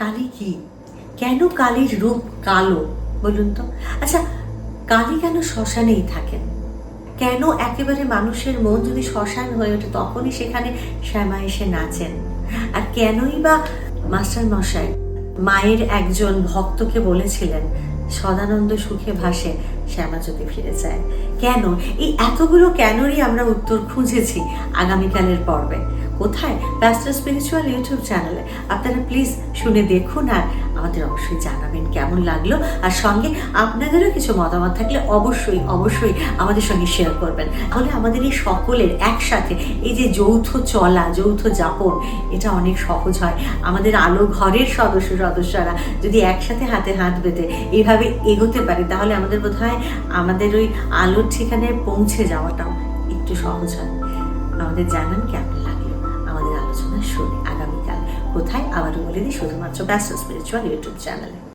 কালী কি? কেন কালীর রূপ কালো? বলুন তো। আচ্ছা কালী কেন শ্মশানেই থাকেন? কেন একেবারে মানুষের মন যদি শ্মশান হয়ে ওঠে, তখনই সেখানে শ্যামা এসে নাচেন? আর কেনই বা মাস্টার মশাই মায়ের একজন ভক্তকে বলেছিলেন, সদানন্দ সুখে ভাসে, শ্যামা যদি ফিরে যায়। কেন? এই এতগুলো কেনরই আমরা উত্তর খুঁজেছি আগামীকালের পর্বে? কোথায়? প্যাস্টার স্পিরিচুয়াল ইউটিউব চ্যানেলে আপনারা প্লিজ শুনে দেখুন আর আমাদের অবশ্যই জানাবেন কেমন লাগল। আর সঙ্গে আপনাদেরও কিছু মতামত থাকলে অবশ্যই অবশ্যই আমাদের সঙ্গে শেয়ার করবেন। তাহলে আমাদের এই সকলের একসাথে এই যে যৌথ চলা, যৌথ যাপন, এটা অনেক সহজ হয়। আমাদের আলো ঘরের সদস্য, সদস্যরা যদি একসাথে হাতে হাত বেঁধে এইভাবে এগোতে পারে, তাহলে আমাদের বোধ হয় আমাদের ওই আলোর ঠিকানায় পৌঁছে যাওয়াটাও একটু সহজ হয়। আমাদের জানান কেমন কোথায়? আবারও বলে দিই শুধুমাত্র ব্যস্ত স্পিরিচুয়াল ইউটিউব চ্যানেলে